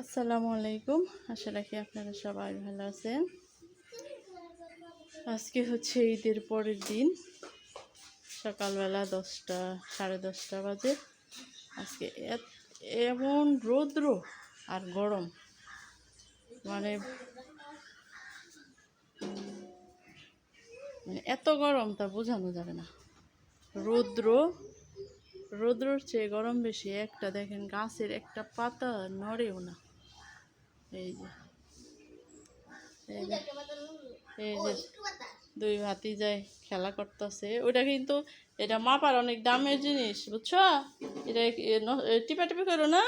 আসসালামু আলাইকুম। আশা রাখি আপনারা সবাই ভালো আছেন। আজকে হচ্ছে ঈদের পরের দিন। সকালবেলা দশটা, সাড়ে দশটা বাজে। আজকে এমন রৌদ্র আর গরম। মানে মানে এত গরম তা বোঝানো যাবে না। রৌদ্র, রৌদ্রর চেয়ে গরম বেশি। একটা দেখেন গাছের একটা পাতা নড়েও না। এই যে। এই যে। দুই হাতি যায় খেলা করতেছে। ওটা কিন্তু এটা মাপার অনেক দামের জিনিস, বুঝছ? এটা এ টিপাটিপি করো না?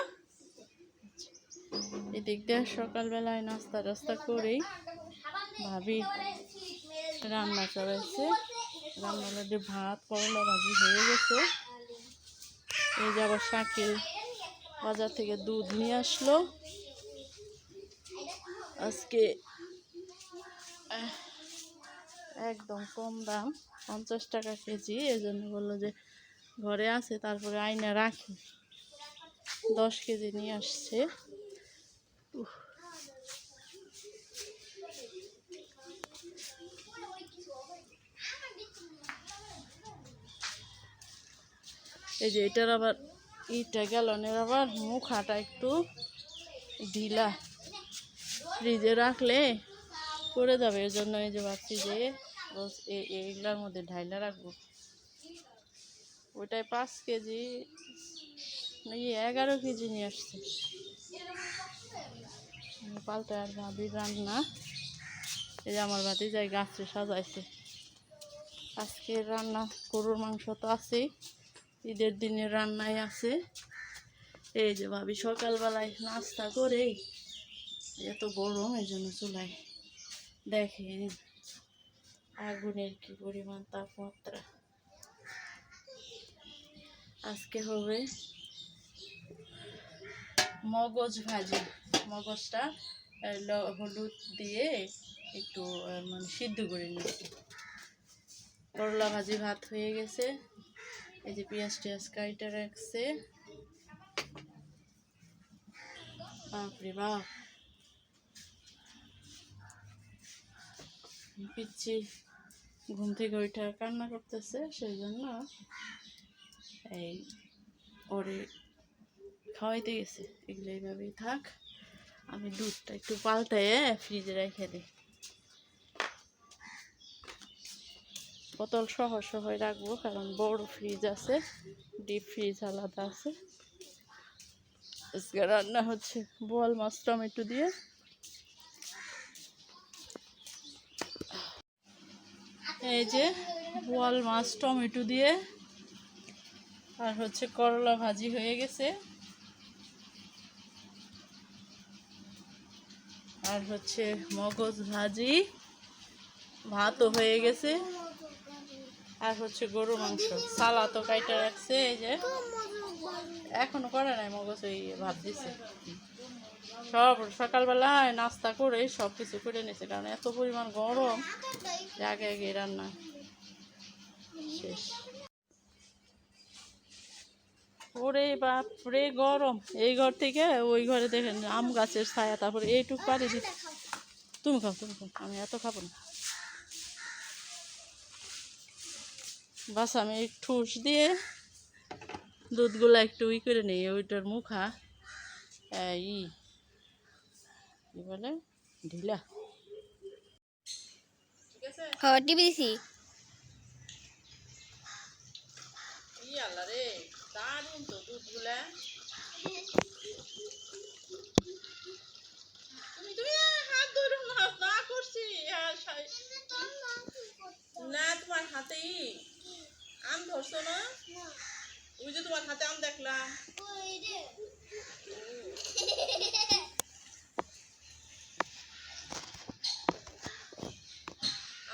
এদিক দিয়ে সকালবেলায় নাস্তা টাস্তা করেই ভাবি রান্না চালাইছে। রান্না যে ভাত, করলা ভাজি হয়ে গেছে। এই যে আবার শাকিল বাজার থেকে দুধ নিয়ে আসলো। আজকে একদম কম দাম, পঞ্চাশ টাকা কেজি এই জন্য বলল যে ঘরে আছে, তারপরে আইনা রাখি। দশ কেজি নিয়ে আসছে। এই যে এটার আবার, ইটা গ্যালনের আবার, মুখাটা একটু ঢিলা। ফ্রিজে রাখলে পড়ে যাবে, এর জন্য এই যে ভাবছি যে এইগুলার মধ্যে ঢাইলা রাখব। ওইটাই পাঁচ কেজি এগারো কেজি নিয়ে আসছে। পাল্টা আর ভাবির রান্না। এই যে আমার বাতি যাই গাছে সাজাইছে। আজকে রান্না, গরুর মাংস তো আছেই, ঈদের দিনের রান্নাই আছে। এই যে ভাবি সকালবেলায় নাস্তা করেই এত গরম এই জন্য চুলায় দেখেন আগুনের কি পরিমাণ তাপমাত্রা। আজকে হবে মগজ ভাজি। মগজটা হলুদ দিয়ে একটু মানে সিদ্ধ করে নিয়েছি। করলা ভাজি ভাত হয়ে গেছে। এই যে পেঁয়াজ টিয়াজ কাইটা রাখছে। বাপরে বাপ। পিচ্ছি ঘুম থেকে ওইটা কান্না করতেছে সেই জন্য এই ওরে খাওয়াইতে গেছে। এগুলো এইভাবেই থাক, আমি দুধটা একটু পাল্টাইয়ে ফ্রিজে রেখে দিই। বোতল সহ সহ রাখব, কারণ বড় ফ্রিজ আছে, ডিপ ফ্রিজ আলাদা আছে। রান্না হচ্ছে বোয়াল মাছ, টমেটো দিয়ে। এই যে বোয়াল মাছ, টমেটো দিয়ে আর হচ্ছে করলা ভাজি হয়ে গেছে। আর হচ্ছে মগজ ভাজি, ভাতও হয়ে গেছে। আর হচ্ছে গরু মাংস সালা তো কাইটা রাখছে, এই যে। এখনও করে নাই, মগজ ওই ভাত দিছে। সব সকালবেলায় নাস্তা করে সব কিছু করে নিয়েছে, কারণ এত পরিমাণ গরম আগে আগে রান্না। শেষ। ওরে বাপরে গরম, এই ঘর থেকে ওই ঘরে দেখেন আম গাছের ছায়া, তারপরে এইটুক পারি দি তুমি খাও তুমি খাও, আমি এত খাব না। বাস আমি ঠুস দিয়ে দুধগুলো একটু ই করে নিই, ওইটার মুখা। এই কি বলে ঢিলা। ঠিক টিভি দিছি। আল্লাহ রে দারুণ তো দুধগুলা তুমি তুমি হাত ধরো না না করছি না তোমার হাতেই আম ধরছো না? ওই যে তোমার হাতে আম দেখলাম।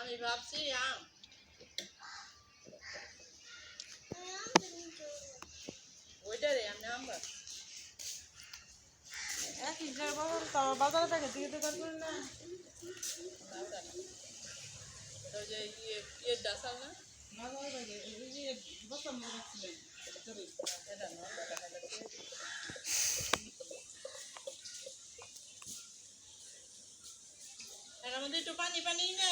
আমি ভাবছি আম ওইটা রে আমি আম ভাবছি বাজারে দোকান করেন না। ওটা যে ইয়ে ইয়ে ডাসাল না? আমাদের একটু পানি পানি না।